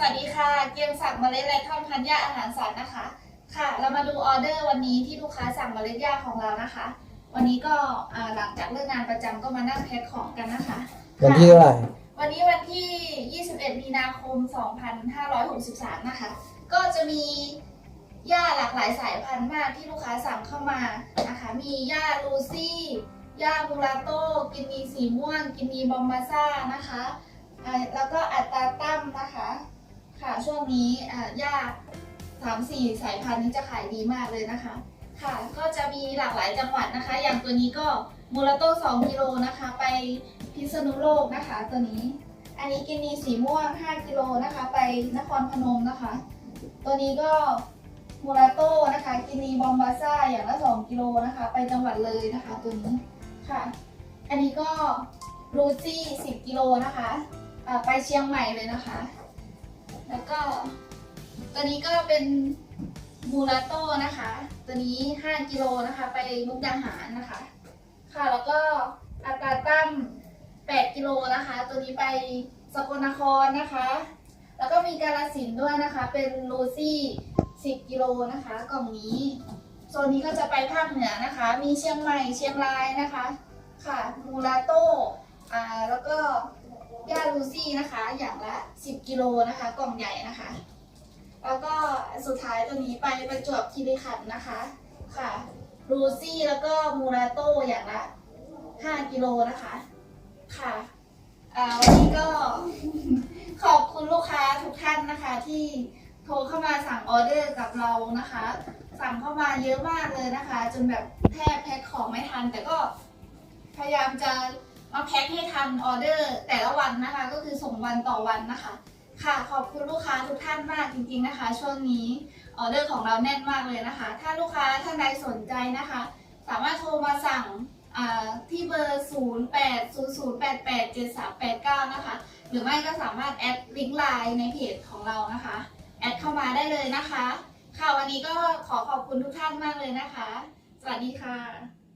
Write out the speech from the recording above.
สวัสดีค่ะ เกียงศักดิ์เมล็ดและท่อนพันธุ์หญ้าอาหารสัตว์นะคะ ค่ะ เรามาดูออเดอร์วันนี้ที่ลูกค้าสั่งเมล็ดหญ้าของเรานะคะ วันนี้ก็อ่าหลังจากเลิกงานประจำก็มานั่งแพ็คของกันนะคะ วันที่เท่าไหร่วันนี้วันที่ 21 มีนาคม 2563 นะคะ ก็จะมีหญ้าหลากหลายสายพันธุ์มากที่ลูกค้าสั่งเข้ามานะคะ มีหญ้าลูซี่หญ้ามูราโต้ กินนีสีม่วง กินนีบอมบาซ่านะคะอ่าแล้วก็อัตตาตั้มนะคะค่ะ ช่วงนี้อ่าหญ้าสามสี่สายพันธุ์นี้จะขายดีมากเลยนะคะ ค่ะ ก็จะมีหลากหลายจังหวัดนะคะ อย่างตัวนี้ก็มูราโต้2กิโลนะคะ ไปพิษณุโลกนะคะ ตัวนี้ อันนี้กินนีสีม่วง 5 กิโลนะคะ ไปนครพนมนะคะ ตัวนี้ก็มูราโต้นะคะกินีบอมบาซ่าอย่างละ 2 กิโลนะคะ ไปจังหวัดเลยนะคะตัวนี้ค่ะ อันนี้ก็รูจี้10 กิโลนะคะ ไปเชียงใหม่เลยนะคะ แล้วก็ตัวนี้ก็เป็นมูราโต้นะคะ ตัวนี้ 5 กิโลนะคะ ไปมุกดาหารนะคะ ค่ะแล้วก็อัตราตั้ม8 กิโลนะคะ ตัวนี้ไปสกลนครนะคะ แล้วก็มีกาลสินด้วยนะคะ เป็นโรซี่ 10 กิโลนะคะกล่องนี้โซนนี้ก็จะไปภาคเหนือนะคะ มีเชียงใหม่เชียงรายนะคะ ค่ะมูราโต้ อ่า แล้วก็ย่าลูซี่นะคะ อย่างละ 10กิโลนะคะ กล่องใหญ่นะคะ แล้วก็สุดท้ายตัวนี้ไปประจวบคีรีขันธ์นะคะ ค่ะรูซี่แล้วก็มูราโต้อย่างละ 5 กิโลนะคะ ค่ะวันนี้ก็ขอบคุณลูกค้าทุกท่านนะคะ ที่โทรเข้ามาสั่งออเดอร์กับเรานะคะ สั่งเข้ามาเยอะมากเลยนะคะ จนแบบแทบแพ็คของไม่ทัน แต่ก็พยายามจะ มาแพ็คให้ทันออเดอร์แต่ละวันนะคะ ก็คือส่งวันต่อวันนะคะ ค่ะขอบคุณลูกค้าทุกท่านมากจริง ๆนะคะ ช่วงนี้ออเดอร์ของเราแน่นมากเลยนะคะ ถ้าลูกค้าท่านใดสนใจนะคะ สามารถโทรมาสั่งที่เบอร์ 0 8 0 0 8 8 7 3 8 9 นะคะ หรือไม่ก็สามารถแอดลิงก์ไลน์ในเพจของเรานะคะ แอดเข้ามาได้เลยนะคะ ค่ะวันนี้ก็ขอขอบคุณทุกท่านมากเลยนะคะ สวัสดีค่ะ